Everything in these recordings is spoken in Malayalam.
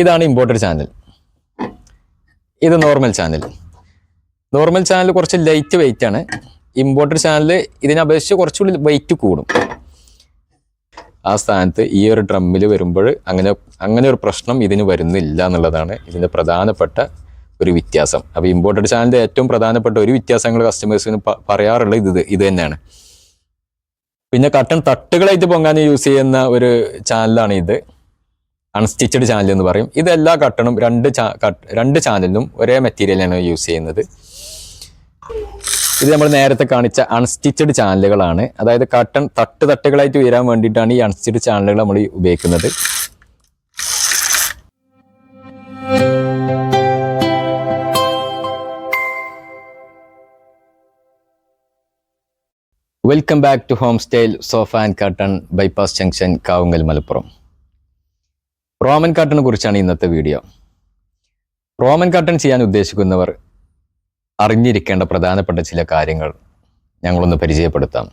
ഇതാണ് ഇമ്പോർട്ടഡ് ചാനൽ ഇത് നോർമൽ ചാനൽ നോർമൽ ചാനൽ കുറച്ച് ലൈറ്റ് വെയിറ്റ് ആണ്. ഇമ്പോർട്ടഡ് ചാനൽ ഇതിനെ അപേക്ഷിച്ച് കുറച്ചുകൂടി വെയിറ്റ് കൂടും. ആ സ്ഥാനത്ത് ഈ ഒരു ഡ്രമ്മിൽ വരുമ്പോൾ അങ്ങനെ അങ്ങനെ ഒരു പ്രശ്നം ഇതിന് വരുന്നില്ല എന്നുള്ളതാണ് ഇതിന്റെ പ്രധാനപ്പെട്ട ഒരു വ്യത്യാസം. അപ്പോൾ ഇമ്പോർട്ടഡ് ചാനലിന്റെ ഏറ്റവും പ്രധാനപ്പെട്ട ഒരു വ്യത്യാസങ്ങൾ കസ്റ്റമേഴ്സിന് പറയാറുള്ള ഇത് ഇത് തന്നെയാണ്. പിന്നെ കട്ടൺ തട്ടുകളായിട്ട് പൊങ്ങാൻ യൂസ് ചെയ്യുന്ന ഒരു ചാനലാണ് ഇത്. അൺസ്റ്റിച്ചഡ് ചാനൽ എന്ന് പറയും. ഇതെല്ലാ കട്ടണും രണ്ട് രണ്ട് ചാനലിനും ഒരേ മെറ്റീരിയലാണ് യൂസ് ചെയ്യുന്നത്. ഇത് നമ്മൾ നേരത്തെ കാണിച്ച അൺസ്റ്റിച്ചഡ് ചാനലുകളാണ് അതായത് കട്ടൺ തട്ട് തട്ടുകളായിട്ട് ഉയരാൻ വേണ്ടിയിട്ടാണ് ഈ അൺസ്റ്റിച്ചഡ് ചാനലുകൾ നമ്മൾ ഉപയോഗിക്കുന്നത്. Welcome back to home style sofa and curtain bypass junction Kavungal Malappuram Roman കാർട്ടനെ കുറിച്ചാണ് ഇന്നത്തെ വീഡിയോ റോമൻ കാർട്ടൺ ചെയ്യാൻ ഉദ്ദേശിക്കുന്നവർ അറിഞ്ഞിരിക്കേണ്ട പ്രധാനപ്പെട്ട ചില കാര്യങ്ങൾ ഞങ്ങളൊന്ന് പരിചയപ്പെടുത്താം.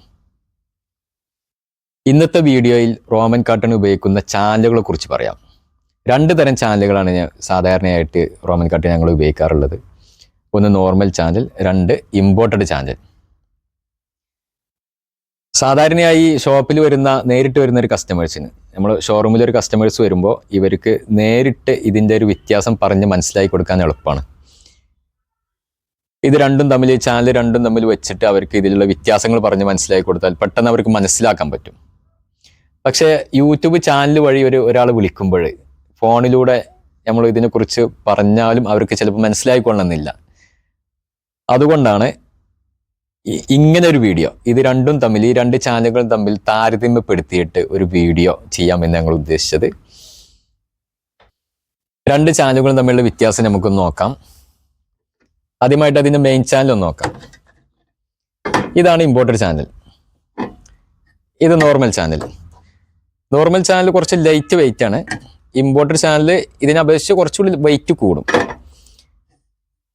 ഇന്നത്തെ വീഡിയോയിൽ റോമൻ കാട്ടൺ ഉപയോഗിക്കുന്ന ചാനലുകളെ കുറിച്ച് പറയാം. രണ്ട് തരം ചാനലുകളാണ് ഞാൻ സാധാരണയായിട്ട് റോമൻ കാർട്ടൺ ഞങ്ങൾ ഉപയോഗിക്കാറുള്ളത്. ഒന്ന് നോർമൽ ചാനൽ രണ്ട് ഇമ്പോർട്ടഡ് ചാനൽ സാധാരണയായി ഷോപ്പിൽ വരുന്ന നേരിട്ട് വരുന്ന ഒരു കസ്റ്റമേഴ്സിന് നമ്മൾ ഷോറൂമിൽ ഒരു കസ്റ്റമേഴ്സ് വരുമ്പോൾ ഇവർക്ക് നേരിട്ട് ഇതിന്റെ ഒരു വ്യത്യാസം പറഞ്ഞ് മനസ്സിലാക്കി കൊടുക്കാൻ എളുപ്പമാണ് ഇത് രണ്ടും തമ്മിൽ ചാനൽ രണ്ടും തമ്മിൽ വെച്ചിട്ട് അവർക്ക് ഇതിലുള്ള വ്യത്യാസങ്ങൾ പറഞ്ഞ് മനസ്സിലാക്കി കൊടുത്താൽ പെട്ടെന്ന് അവർക്ക് മനസ്സിലാക്കാൻ പറ്റും. പക്ഷേ യൂട്യൂബ് ചാനൽ വഴി ഒരു ഒരാൾ വിളിക്കുമ്പോൾ ഫോണിലൂടെ നമ്മൾ ഇതിനെക്കുറിച്ച് പറഞ്ഞാലും അവർക്ക് ചിലപ്പോൾ മനസ്സിലായിക്കൊള്ളണമെന്നില്ല അതുകൊണ്ടാണ് ഇങ്ങനെ ഒരു വീഡിയോ. ഇത് രണ്ടും തമ്മിൽ ഈ രണ്ട് ചാനലുകളും തമ്മിൽ താരതമ്യപ്പെടുത്തിയിട്ട് ഒരു വീഡിയോ ചെയ്യാമെന്ന് ഞങ്ങൾ ഉദ്ദേശിച്ചത്. രണ്ട് ചാനലുകളും തമ്മിലുള്ള വ്യത്യാസം നമുക്കൊന്ന് നോക്കാം. ആദ്യമായിട്ട് അതിന്റെ മെയിൻ ചാനൽ ഒന്ന് നോക്കാം. ഇതാണ് ഇമ്പോർട്ടഡ് ചാനൽ ഇത് നോർമൽ ചാനൽ നോർമൽ ചാനൽ കുറച്ച് ലൈറ്റ് വെയിറ്റ് ആണ്. ഇമ്പോർട്ടഡ് ചാനൽ ഇതിനെ അപേക്ഷിച്ച് കുറച്ചുകൂടി വെയിറ്റ് കൂടും.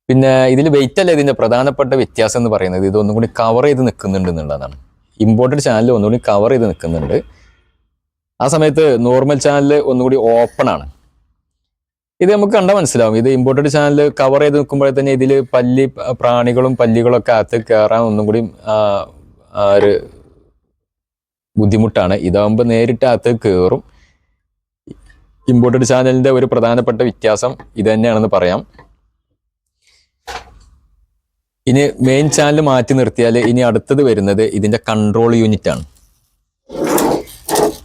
പിന്നെ ഇതിൽ വെയിറ്റ് അല്ല ഇതിന്റെ പ്രധാനപ്പെട്ട വ്യത്യാസം എന്ന് പറയുന്നത്? ഇത് ഒന്നും കൂടി കവർ ചെയ്ത് നിൽക്കുന്നുണ്ട് എന്നുള്ളതാണ്. ഇമ്പോർട്ടഡ് ചാനൽ ഒന്നുകൂടി കവർ ചെയ്ത് നിൽക്കുന്നുണ്ട്. ആ സമയത്ത് നോർമൽ ചാനൽ ഒന്നുകൂടി ഓപ്പൺ ആണ്. ഇത് നമുക്ക് കണ്ടാൽ മനസ്സിലാവും. ഇത് ഇമ്പോർട്ടഡ് ചാനൽ കവർ ചെയ്ത് നിൽക്കുമ്പോഴേ തന്നെ ഇതിൽ പല്ലി പ്രാണികളും പല്ലികളൊക്കെ അകത്ത് കയറാൻ ഒന്നും കൂടി ഒരു ബുദ്ധിമുട്ടാണ്. ഇതാകുമ്പോൾ നേരിട്ട് അകത്ത് കയറും ഇമ്പോർട്ടഡ് ചാനലിന്റെ ഒരു പ്രധാനപ്പെട്ട വ്യത്യാസം ഇത് തന്നെയാണെന്ന് പറയാം. ഇനി മെയിൻ ചാനൽ മാറ്റി നിർത്തിയാൽ ഇനി അടുത്തത് വരുന്നത് ഇതിന്റെ കൺട്രോൾ യൂണിറ്റ് ആണ്.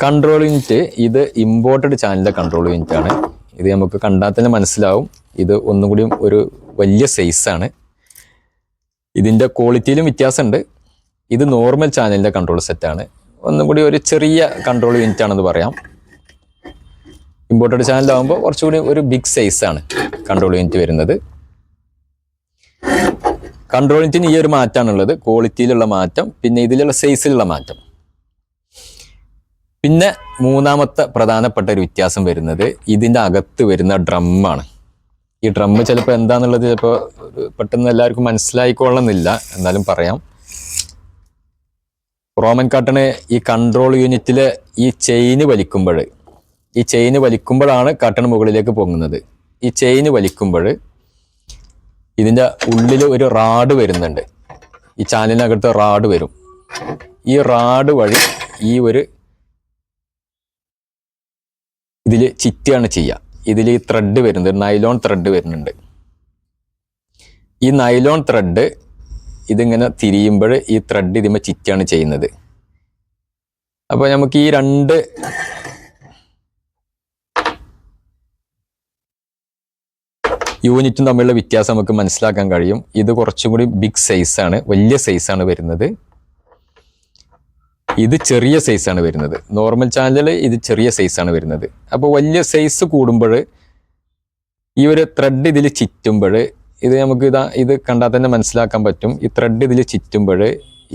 കൺട്രോൾ യൂണിറ്റ് ഇത് ഇമ്പോർട്ടഡ് ചാനലിന്റെ കൺട്രോൾ യൂണിറ്റ് ആണ്. ഇത് നമുക്ക് കണ്ടാൽ തന്നെ മനസ്സിലാവും. ഇത് ഒന്നും കൂടി ഒരു വലിയ സൈസാണ് ഇതിന്റെ ക്വാളിറ്റിയിലും വ്യത്യാസമുണ്ട്. ഇത് നോർമൽ ചാനലിന്റെ കൺട്രോൾ സെറ്റാണ് ഒന്നും കൂടി ഒരു ചെറിയ കൺട്രോൾ യൂണിറ്റ് ആണെന്ന് പറയാം. ഇമ്പോർട്ടഡ് ചാനലാകുമ്പോൾ കുറച്ചുകൂടി ഒരു ബിഗ് സൈസാണ് കൺട്രോൾ യൂണിറ്റ് വരുന്നത്. കൺട്രോൾ യൂണിറ്റിന് ഈ ഒരു മാറ്റമാണുള്ളത് ക്വാളിറ്റിയിലുള്ള മാറ്റം പിന്നെ ഇതിലുള്ള സൈസിലുള്ള മാറ്റം. പിന്നെ മൂന്നാമത്തെ പ്രധാനപ്പെട്ട ഒരു വ്യത്യാസം വരുന്നത് ഇതിന്റെ അകത്ത് വരുന്ന ഡ്രമ്മാണ് ഈ ഡ്രം ചിലപ്പോൾ എന്താണെന്നുള്ളത് ചിലപ്പോൾ പെട്ടെന്ന് എല്ലാവർക്കും മനസ്സിലായിക്കൊള്ളണമെന്നില്ല. എന്നാലും പറയാം. റോമൻ കാട്ടണ് ഈ കൺട്രോൾ യൂണിറ്റിലെ ഈ ചെയിന് വലിക്കുമ്പോൾ ഈ ചെയിന് വലിക്കുമ്പോഴാണ് കാട്ടണ് മുകളിലേക്ക് പൊങ്ങുന്നത്. ഈ ചെയിന് വലിക്കുമ്പോൾ ഇതിന്റെ ഉള്ളിൽ ഒരു റാഡ് വരുന്നുണ്ട്. ഈ ചാനലിനകത്ത് റാഡ് വരും. ഈ റാഡ് വഴി ഈ ഒരു ഇതിൽ ചിറ്റിയാണ് ചെയ്യുക. ഇതിൽ ഈ ത്രെഡ് വരുന്നത് നൈലോൺ ത്രെഡ് വരുന്നുണ്ട്. ഈ നൈലോൺ ത്രെഡ് ഇതിങ്ങനെ തിരിയുമ്പോൾ ഈ ത്രെഡ് ഇതിമ്മ ചിറ്റിയാണ് ചെയ്യുന്നത്. അപ്പോൾ നമുക്ക് ഈ രണ്ട് യൂണിറ്റും തമ്മിലുള്ള വ്യത്യാസം നമുക്ക് മനസ്സിലാക്കാൻ കഴിയും. ഇത് കുറച്ചും കൂടി ബിഗ് സൈസാണ് വലിയ സൈസാണ് വരുന്നത്. ഇത് ചെറിയ സൈസാണ് വരുന്നത്. നോർമൽ ചാനലിൽ ഇത് ചെറിയ സൈസാണ് വരുന്നത്. അപ്പോൾ വലിയ സൈസ് കൂടുമ്പോൾ ഈ ഒരു ത്രെഡ് ഇതിൽ ചുറ്റുമ്പോൾ ഇത് നമുക്ക് ഇതാ ഇത് കണ്ടാൽ തന്നെ മനസ്സിലാക്കാൻ പറ്റും. ഈ ത്രെഡ് ഇതിൽ ചുറ്റുമ്പോൾ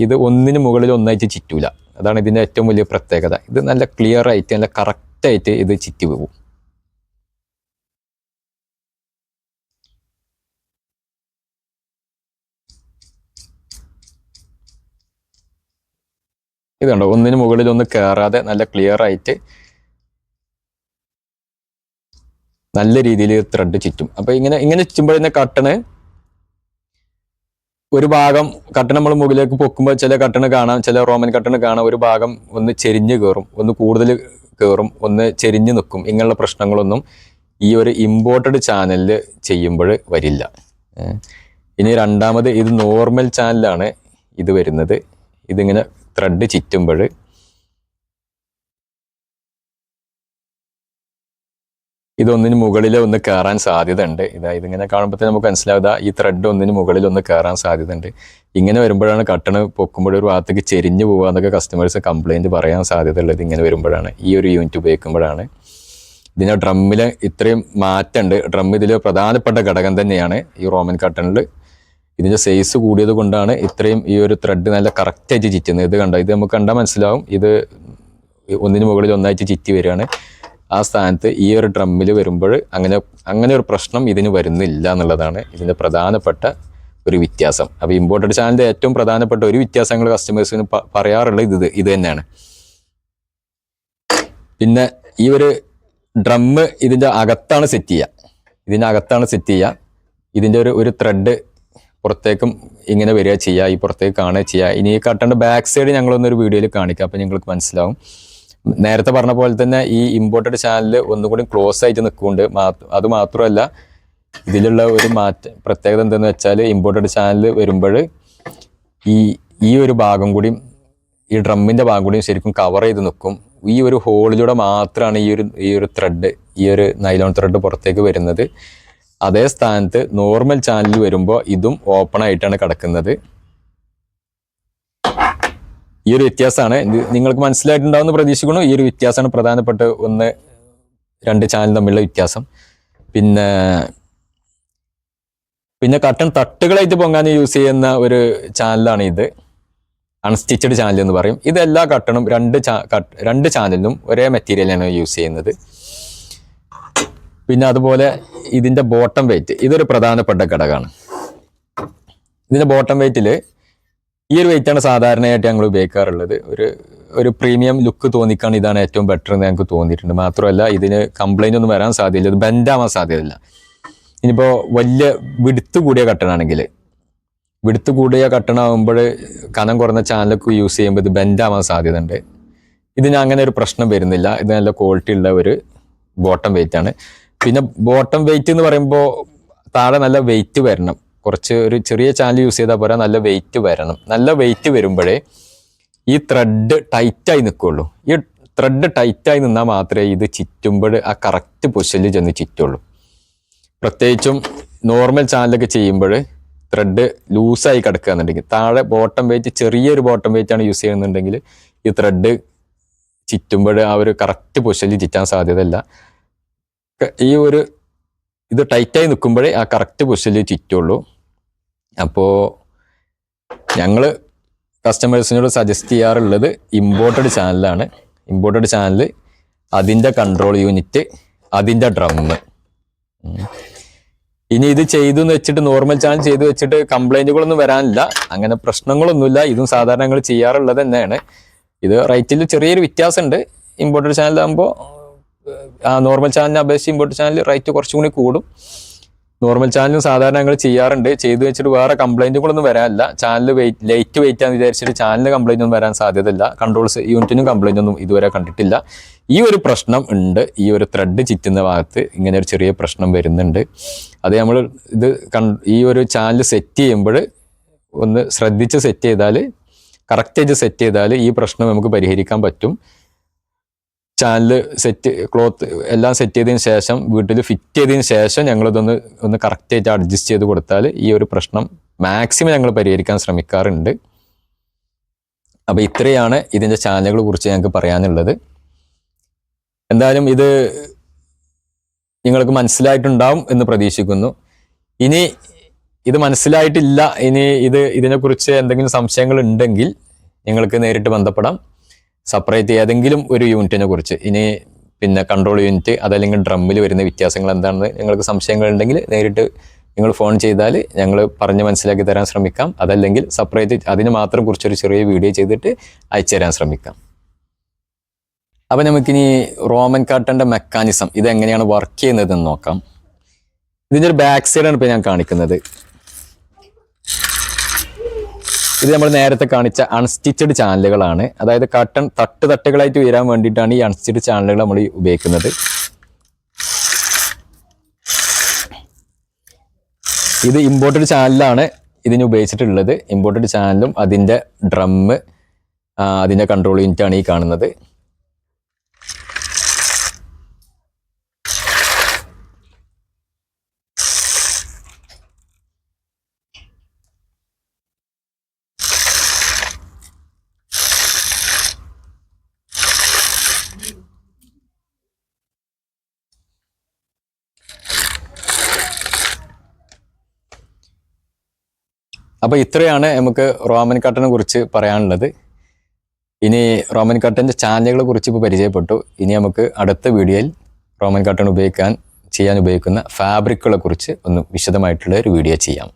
ഇത് ഒന്നിന് മുകളിൽ ഒന്നായിട്ട് ചുറ്റൂല. അതാണ് ഇതിന്റെ ഏറ്റവും വലിയ പ്രത്യേകത. ഇത് നല്ല ക്ലിയർ ആയിട്ട് നല്ല കറക്റ്റായിട്ട് ഇത് ചുറ്റി പോകും. ഇത് കണ്ടോ ഒന്നിന് മുകളിൽ ഒന്ന് കയറാതെ നല്ല ക്ലിയർ ആയിട്ട് നല്ല രീതിയിൽ ത്രെഡ് ചുറ്റും. അപ്പൊ ഇങ്ങനെ ഇങ്ങനെ ചുറ്റുമ്പോഴേ കട്ടണ് ഒരു ഭാഗം കട്ടൺ നമ്മൾ മുകളിലേക്ക് പൊക്കുമ്പോൾ ചില കട്ടണ് കാണാം ചില റോമൻ കട്ടണ് കാണാം. ഒരു ഭാഗം ഒന്ന് ചെരിഞ്ഞ് കയറും ഒന്ന് കൂടുതൽ കയറും ഒന്ന് ചെരിഞ്ഞ് നിൽക്കും. ഇങ്ങനെയുള്ള പ്രശ്നങ്ങളൊന്നും ഈ ഒരു ഇമ്പോർട്ടഡ് ചാനലിൽ ചെയ്യുമ്പോൾ വരില്ല. ഇനി രണ്ടാമത് ഇത് നോർമൽ ചാനലാണ് ഇത് വരുന്നത്. ഇതിങ്ങനെ ത്രെഡ് ചുറ്റുമ്പോൾ ഇതൊന്നിന് മുകളിൽ ഒന്ന് കയറാൻ സാധ്യത ഉണ്ട് ഇങ്ങനെ കാണുമ്പോൾ നമുക്ക് മനസ്സിലാവുക ഈ ത്രെഡ് ഒന്നിന് മുകളിൽ ഒന്ന് കയറാൻ സാധ്യത ഉണ്ട് ഇങ്ങനെ വരുമ്പോഴാണ് കട്ടണ് പൊക്കുമ്പോൾ ഒരു ഭാഗത്തേക്ക് ചെരിഞ്ഞു പോകുക എന്നൊക്കെ കസ്റ്റമേഴ്സ് കംപ്ലയിന്റ് പറയാൻ സാധ്യത ഉള്ളത് ഇങ്ങനെ വരുമ്പോഴാണ്. ഈ ഒരു യൂണിറ്റ് ഉപയോഗിക്കുമ്പോഴാണ്. ഇതിന് ഡ്രമ്മിൽ ഇത്രയും മാറ്റമുണ്ട്. ഡ്രം ഇതിൽ പ്രധാനപ്പെട്ട ഘടകം തന്നെയാണ് ഈ റോമൻ കട്ടണിൽ ഇതിന്റെ സൈസ് കൂടിയത് കൊണ്ടാണ് ഇത്രയും ഈ ഒരു ത്രെഡ് നല്ല കറക്റ്റായിട്ട് ചിറ്റുന്നത്. ഇത് കണ്ടോ? ഇത് നമുക്ക് കണ്ടാൽ മനസ്സിലാവും. ഇത് ഒന്നിന് മുകളിൽ ഒന്നായിട്ട് ചിറ്റി വരികയാണ്. ആ സ്ഥാനത്ത് ഈ ഒരു ഡ്രമ്മിൽ വരുമ്പോൾ അങ്ങനെ അങ്ങനെ ഒരു പ്രശ്നം ഇതിന് വരുന്നില്ല എന്നുള്ളതാണ് ഇതിന്റെ പ്രധാനപ്പെട്ട ഒരു വ്യത്യാസം. അപ്പോൾ ഇമ്പോർട്ടഡ് ചാനലിന്റെ ഏറ്റവും പ്രധാനപ്പെട്ട ഒരു വ്യത്യാസങ്ങൾ കസ്റ്റമേഴ്സിന് പറയാറുള്ളത് ഇത് ഇത് തന്നെയാണ്. പിന്നെ ഈ ഒരു ഡ്രമ്മ് ഇതിന്റെ അകത്താണ് സെറ്റ് ചെയ്യുക. ഇതിന്റെ അകത്താണ് സെറ്റ് ചെയ്യുക. ഇതിന്റെ ഒരു ഒരു ത്രെഡ് പുറത്തേക്കും ഇങ്ങനെ വരിക ചെയ്യുക ഈ പുറത്തേക്ക് കാണുക ചെയ്യുക. ഇനി ഈ കട്ടന്റെ ബാക്ക് സൈഡ് ഞങ്ങളൊന്നൊരു വീഡിയോയിൽ കാണിക്കാം. അപ്പോൾ നിങ്ങൾക്ക് മനസ്സിലാവും. നേരത്തെ പറഞ്ഞ പോലെ തന്നെ ഈ ഇമ്പോർട്ടഡ് ചാനൽ ഒന്നുകൂടി ക്ലോസ് ആയിട്ട് നിൽക്കുന്നുണ്ട് അത് മാത്രമല്ല ഇതിലുള്ള ഒരു മാറ്റ പ്രത്യേകത എന്തെന്ന് വെച്ചാൽ ഇമ്പോർട്ടഡ് ചാനൽ വരുമ്പോൾ ഈ ഈ ഒരു ഭാഗം കൂടി ഈ ഡ്രമ്മിന്റെ ഭാഗം കൂടി ശരിക്കും കവർ ചെയ്ത് നിൽക്കും ഈ ഒരു ഹോളിലൂടെ മാത്രമാണ് ഈ ഒരു ഈ ഒരു ത്രെഡ് ഈ ഒരു നൈലോൺ ത്രെഡ് പുറത്തേക്ക് വരുന്നത്. അതേ സ്ഥാനത്ത് നോർമൽ ചാനലിൽ വരുമ്പോൾ ഇതും ഓപ്പൺ ആയിട്ടാണ് കിടക്കുന്നത്. ഈ ഒരു വ്യത്യാസമാണ്. നിങ്ങൾക്ക് മനസ്സിലായിട്ടുണ്ടാവുമെന്ന് പ്രതീക്ഷിക്കുന്നു. ഈ ഒരു വ്യത്യാസമാണ് പ്രധാനപ്പെട്ട ഒന്ന് രണ്ട് ചാനൽ തമ്മിലുള്ള വ്യത്യാസം. പിന്നെ പിന്നെ കട്ടൺ തട്ടുകളായിട്ട് പൊങ്ങാൻ യൂസ് ചെയ്യുന്ന ഒരു ചാനലാണ് ഇത്. അൺസ്റ്റിച്ചഡ് ചാനൽ എന്ന് പറയും. ഇതെല്ലാ കട്ടണും രണ്ട് രണ്ട് ചാനലിനും ഒരേ മെറ്റീരിയലാണ് യൂസ് ചെയ്യുന്നത്. പിന്നെ അതുപോലെ ഇതിന്റെ ബോട്ടം വെയിറ്റ് ഇതൊരു പ്രധാനപ്പെട്ട ഘടകമാണ്. ഇതിന്റെ ബോട്ടം വെയിറ്റിൽ ഈ ഒരു വെയിറ്റാണ് സാധാരണയായിട്ട് ഞങ്ങൾ ഉപയോഗിക്കാറുള്ളത്. ഒരു ഒരു പ്രീമിയം ലുക്ക് തോന്നിക്കാൻ ഇതാണ് ഏറ്റവും ബെറ്റർ എന്ന് ഞങ്ങൾക്ക് തോന്നിയിട്ടുണ്ട്. മാത്രമല്ല ഇതിന് കംപ്ലൈന്റ് ഒന്നും വരാൻ സാധ്യതയില്ല. ഇത് ബെൻഡാവാൻ സാധ്യതയില്ല. ഇനിയിപ്പോൾ വലിയ വിടുത്ത് കൂടിയ കട്ടണാണെങ്കിൽ വിടുത്ത് കൂടിയ കട്ടണാകുമ്പോൾ കനം കുറഞ്ഞ ചാനലൊക്കെ യൂസ് ചെയ്യുമ്പോൾ ഇത് ബെൻഡാവാൻ സാധ്യത ഉണ്ട് ഇതിന് അങ്ങനെ ഒരു പ്രശ്നം വരുന്നില്ല. ഇത് നല്ല ക്വാളിറ്റി ഉള്ള ഒരു ബോട്ടം വെയിറ്റ് ആണ്. പിന്നെ ബോട്ടം വെയിറ്റ് എന്ന് പറയുമ്പോൾ താഴെ നല്ല വെയിറ്റ് വരണം. കുറച്ച് ഒരു ചെറിയ ചാനൽ യൂസ് ചെയ്താൽ പോരാ നല്ല വെയിറ്റ് വരണം. നല്ല വെയിറ്റ് വരുമ്പോഴേ ഈ ത്രെഡ് ടൈറ്റായി നിൽക്കുള്ളൂ ഈ ത്രെഡ് ടൈറ്റായി നിന്നാൽ മാത്രമേ ഇത് ചുറ്റുമ്പോൾ ആ കറക്റ്റ് പൊസിഷനിൽ ചെന്ന് ചുറ്റുള്ളൂ. പ്രത്യേകിച്ചും നോർമൽ ചാനലൊക്കെ ചെയ്യുമ്പോൾ ത്രെഡ് ലൂസായി കിടക്കുകയെന്നുണ്ടെങ്കിൽ താഴെ ബോട്ടം വെയിറ്റ് ചെറിയൊരു ബോട്ടം വെയിറ്റ് ആണ് യൂസ് ചെയ്യുന്നുണ്ടെങ്കിൽ ഈ ത്രെഡ് ചുറ്റുമ്പോൾ ആ ഒരു കറക്റ്റ് പൊസിഷനിൽ ചുറ്റാൻ സാധ്യതയില്ല. ഈ ഒരു ഇത് ടൈറ്റായി നിൽക്കുമ്പോഴേ ആ കറക്റ്റ് പൊസിഷനിൽ ചുറ്റുള്ളൂ. അപ്പോൾ ഞങ്ങൾ കസ്റ്റമേഴ്സിനോട് സജസ്റ്റ് ചെയ്യാറുള്ളത് ഇമ്പോർട്ടഡ് ചാനലാണ് ഇമ്പോർട്ടഡ് ചാനൽ അതിന്റെ കൺട്രോൾ യൂണിറ്റ് അതിന്റെ ഡ്രമ്മ് ഇനി ഇത് ചെയ്തു എന്ന് വെച്ചിട്ട് നോർമൽ ചാനൽ ചെയ്തു വെച്ചിട്ട് കംപ്ലൈന്റുകളൊന്നും വരാനില്ല. അങ്ങനെ പ്രശ്നങ്ങളൊന്നുമില്ല. ഇതും സാധാരണ ഞങ്ങൾ ചെയ്യാറുള്ളത് തന്നെയാണ്. ഇത് റേറ്റിൽ ചെറിയൊരു വ്യത്യാസമുണ്ട്. ഇമ്പോർട്ടഡ് ചാനലാകുമ്പോൾ നോർമൽ ചാനലിനെ അപേക്ഷിച്ച് ഇമ്പോർട്ട് ചാനൽ റേറ്റ് കുറച്ചും കൂടി കൂടും. നോർമൽ ചാനലും സാധാരണ ഞങ്ങൾ ചെയ്യാറുണ്ട്. ചെയ്തു വെച്ചിട്ട് വേറെ കംപ്ലൈന്റും കൂടെ ഒന്നും വരാനില്ല. ചാനൽ വെയിറ്റ് ലൈറ്റ് വെയിറ്റ് ആണെന്ന് വിചാരിച്ചിട്ട് ചാനലിന് കംപ്ലൈന്റ് ഒന്നും വരാൻ സാധ്യതയില്ല. കൺട്രോൾസ് യൂണിറ്റിനും കംപ്ലൈന്റ് ഒന്നും ഇതുവരെ കണ്ടിട്ടില്ല. ഈ ഒരു പ്രശ്നം ഉണ്ട്. ഈ ഒരു ത്രെഡ് ചിറ്റുന്ന ഭാഗത്ത് ഇങ്ങനെ ഒരു ചെറിയ പ്രശ്നം വരുന്നുണ്ട്. അത് നമ്മൾ ഇത് ഈ ഒരു ചാനൽ സെറ്റ് ചെയ്യുമ്പോൾ ഒന്ന് ശ്രദ്ധിച്ച് സെറ്റ് ചെയ്താൽ കറക്റ്റായിട്ട് സെറ്റ് ചെയ്താൽ ഈ പ്രശ്നം നമുക്ക് പരിഹരിക്കാൻ പറ്റും. ചാനൽ സെറ്റ് ക്ലോത്ത് എല്ലാം സെറ്റ് ചെയ്തതിന് ശേഷം വീട്ടിൽ ഫിറ്റ് ചെയ്തതിന് ശേഷം ഞങ്ങളിതൊന്ന് ഒന്ന് കറക്റ്റായിട്ട് അഡ്ജസ്റ്റ് ചെയ്ത് കൊടുത്താൽ ഈ ഒരു പ്രശ്നം മാക്സിമം ഞങ്ങൾ പരിഹരിക്കാൻ ശ്രമിക്കാറുണ്ട്. അപ്പോൾ ഇത്രയാണ് ഇതിന്റെ ചാനലുകളെ കുറിച്ച് ഞങ്ങൾക്ക് പറയാനുള്ളത്. എന്തായാലും ഇത് നിങ്ങൾക്ക് മനസ്സിലായിട്ടുണ്ടാവും എന്ന് പ്രതീക്ഷിക്കുന്നു. ഇനി ഇത് മനസ്സിലായിട്ടില്ല ഇനി ഇത് ഇതിനെക്കുറിച്ച് എന്തെങ്കിലും സംശയങ്ങൾ ഉണ്ടെങ്കിൽ നിങ്ങൾക്ക് നേരിട്ട് ബന്ധപ്പെടാം. സെപ്പറേറ്റ് ഏതെങ്കിലും ഒരു യൂണിറ്റിനെ കുറിച്ച്. ഇനി പിന്നെ കൺട്രോൾ യൂണിറ്റ് അതല്ലെങ്കിൽ ഡ്രമ്മിൽ വരുന്ന വ്യത്യാസങ്ങൾ എന്താണെന്ന് നിങ്ങൾക്ക് സംശയങ്ങൾ ഉണ്ടെങ്കിൽ നേരിട്ട് നിങ്ങൾ ഫോൺ ചെയ്താൽ ഞങ്ങൾ പറഞ്ഞ് മനസ്സിലാക്കി തരാൻ ശ്രമിക്കാം. അതല്ലെങ്കിൽ സെപ്പറേറ്റ് അതിന് മാത്രം കുറിച്ചൊരു ചെറിയ വീഡിയോ ചെയ്തിട്ട് അയച്ചു തരാൻ ശ്രമിക്കാം. അപ്പോൾ നമുക്കിനി റോമൻ കാട്ടന്റെ മെക്കാനിസം ഇതെങ്ങനെയാണ് വർക്ക് ചെയ്യുന്നതെന്ന് നോക്കാം. ഇതിന്റെ ഒരു ബാക്ക് സൈഡാണ് ഇപ്പോൾ ഞാൻ കാണിക്കുന്നത്. ഇത് നമ്മൾ നേരത്തെ കാണിച്ച അൺസ്റ്റിച്ചഡ് ചാനലുകളാണ് അതായത് കട്ടൺ തട്ട് തട്ടുകളായിട്ട് ഉയരാൻ വേണ്ടിയിട്ടാണ് ഈ അൺസ്റ്റിച്ചഡ് ചാനലുകൾ നമ്മൾ ഉപയോഗിക്കുന്നത്. ഇത് ഇമ്പോർട്ടഡ് ചാനലാണ് ഇതിന് ഉപയോഗിച്ചിട്ടുള്ളത്. ഇമ്പോർട്ടഡ് ചാനലും അതിന്റെ ഡ്രമ്മ് അതിന്റെ കൺട്രോൾ യൂണിറ്റാണ് ഈ കാണുന്നത്. അപ്പോൾ ഇത്രയാണ് നമുക്ക് റോമൻ കട്ടനെ കുറിച്ച് പറയാനുള്ളത്. ഇനി റോമൻ കട്ടന്റെ ചാനലുകളെ കുറിച്ച് ഇപ്പോൾ പരിചയപ്പെട്ടു. ഇനി നമുക്ക് അടുത്ത വീഡിയോയിൽ റോമൻ കട്ടൺ ഉപയോഗിക്കാൻ ചെയ്യാൻ ഉപയോഗിക്കുന്ന ഫാബ്രിക്കുകളെ കുറിച്ച് ഒന്ന് വിശദമായിട്ടുള്ള ഒരു വീഡിയോ ചെയ്യാം.